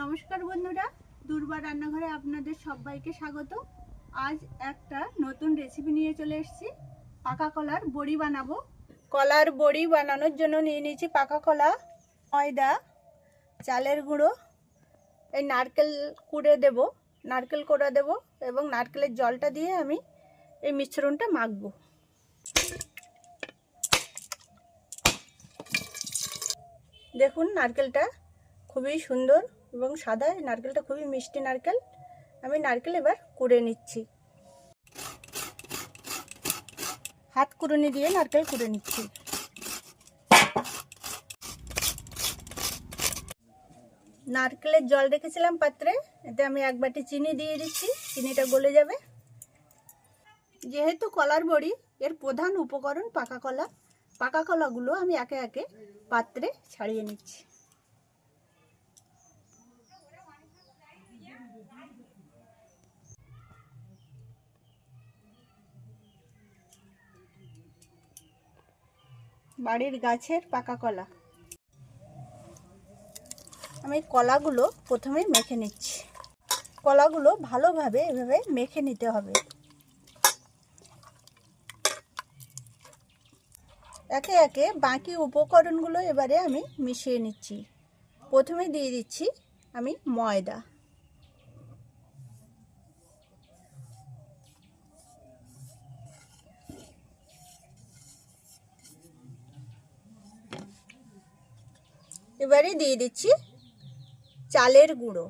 নমস্কার বন্ধুরা, দুর্বা রান্নাঘরে আপনাদের সবাইকে স্বাগত। আজ একটা নতুন রেসিপি নিয়ে চলে এসেছি। পাকা কলার বড়ি বানাবো। কলার বড়ি বানানোর জন্য নিয়ে নিয়েছি পাকা কলা, ময়দা, চালের গুঁড়ো, এই নারকেল কুড়ে দেব, নারকেল কোড়া দেব এবং নারকেলের জলটা দিয়ে আমি এই মিশ্রণটা মাখবো। দেখুন, নারকেলটা খুবই সুন্দর এবং সাদা নারকেলটা খুবই মিষ্টি নারকেল। আমি নারকেল এবার কুড়ে নিচ্ছি। হাত কুড়ুনি দিয়ে নারকেল কুড়ে নিচ্ছি। নারকেলের জল রেখেছিলাম পাত্রে, এতে আমি এক বাটি চিনি দিয়ে দিচ্ছি, চিনিটা গলে যাবে। যেহেতু কলার বড়ি, এর প্রধান উপকরণ পাকা কলা। পাকা কলাগুলো আমি একে একে পাত্রে ছাড়িয়ে নিচ্ছি। বাড়ির গাছের পাকা কলা। আমি কলাগুলো প্রথমে মেখে নিচ্ছি। কলাগুলো ভালোভাবে এভাবে মেখে নিতে হবে। একে একে বাকি উপকরণগুলো এবারে আমি মিশিয়ে নিচ্ছি। প্রথমে দিয়ে দিচ্ছি আমি ময়দা। এবারে দিয়ে দিচ্ছি চালের গুঁড়ো।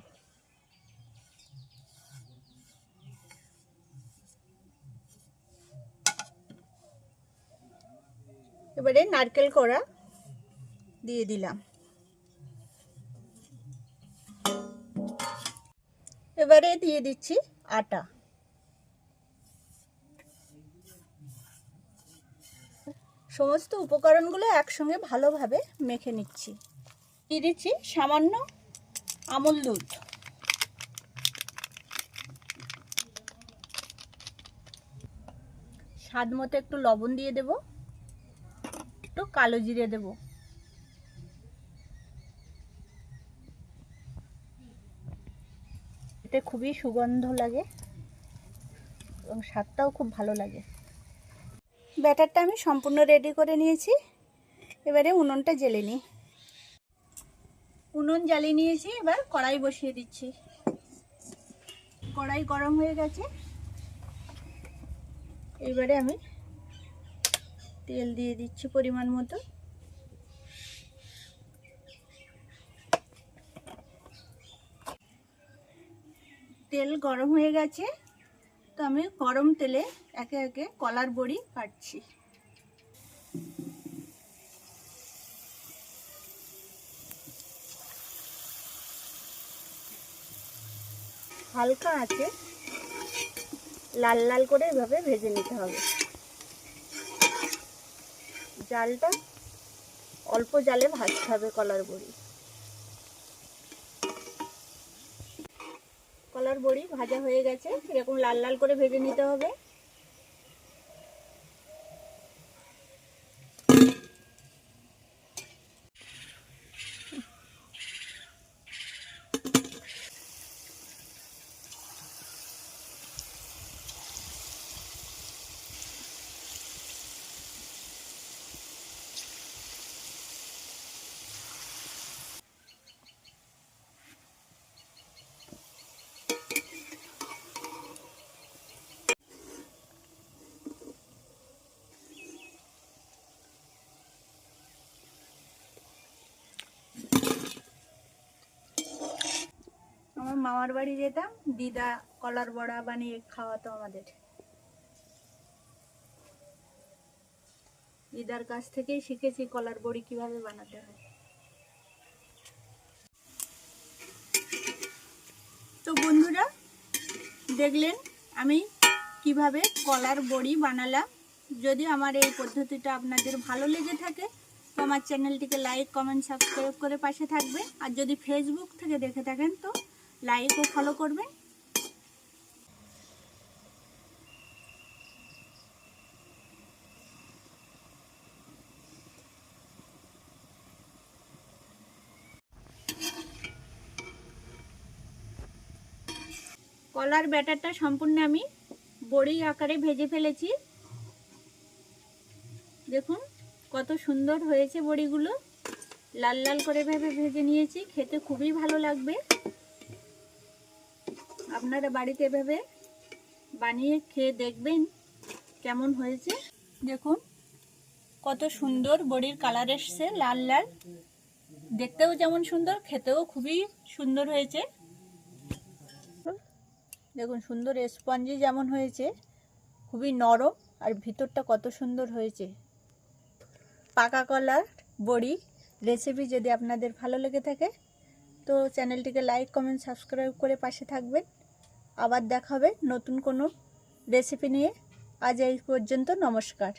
এবারে নারকেল কোড়া দিয়ে দিলাম। এবারে দিয়ে দিচ্ছি আটা। সমস্ত উপকরণগুলো একসঙ্গে ভালোভাবে মেখে নিচ্ছি। দিয়ে দিচ্ছি সামান্য আমল দুধ। স্বাদ মতো একটু লবণ দিয়ে দেব, একটু কালো জিরে দেব। এতে খুবই সুগন্ধ লাগে এবং স্বাদটাও খুব ভালো লাগে। ব্যাটারটা আমি সম্পূর্ণ রেডি করে নিয়েছি। এবারে উনুনটা জেলে নিই। উনুন জ্বালিয়ে নিয়েছি, এবার কড়াই বসিয়ে দিচ্ছি। কড়াই গরম হয়ে গেছে। এবারে আমি তেল দিয়ে দিচ্ছি পরিমাণ মতো। তেল গরম হয়ে গেছে, তো আমি গরম তেলে একে একে কলার বড়ি কাটছি। হালকা আছে। লাল লাল করে এভাবে ভেজে নিতে হবে। জালটা অল্প জালে ভাজতে হবে কলার বড়ি। কলার বড়ি ভাজা হয়ে গেছে। এরকম লাল লাল করে ভেজে নিতে হবে। আমার মামার বাড়ি যেতাম, দিদা কলার বড়া বানিয়ে খাওয়াতো আমাদের। দিদার কাছ থেকেই শিখেছি কলার বড়ি কীভাবে বানাতে হয়। তো বন্ধুরা, দেখলেন আমি কীভাবে কলার বড়ি বানালাম। যদি আমার এই পদ্ধতিটা আপনাদের ভালো লেগে থাকে, তো আমার চ্যানেলটিকে লাইক, কমেন্ট, সাবস্ক্রাইব করে পাশে থাকবে আর যদি ফেসবুক থেকে দেখে থাকেন, তো লাইক ও ফলো করবেন কলার ব্যাটারটা সম্পূর্ণ আমি বড়ি আকারে ভেজে ফেলেছি। দেখুন কত সুন্দর হয়েছে বড়িগুলো। লাল লাল করে ভেবে ভেজে নিয়েছি, খেতে খুবই ভালো লাগবে। আপনারা বাড়িতে এভাবে বানিয়ে খেয়ে দেখবেন কেমন হয়েছে। দেখুন, কত সুন্দর বড়ির কালার এসছে, লাল লাল। দেখতেও যেমন সুন্দর, খেতেও খুবই সুন্দর হয়েছে। দেখুন, সুন্দর স্পঞ্জি যেমন হয়েছে, খুবই নরম আর ভিতরটা কত সুন্দর হয়েছে। পাকা কলার বড়ি রেসিপি যদি আপনাদের ভালো লেগে থাকে, তো চ্যানেলটিকে লাইক কমেন্ট সাবস্ক্রাইব করে পাশে থাকবেন। আবার দেখা হবে নতুন কোনো রেসিপি নিয়ে। আজ এই পর্যন্ত নমস্কার।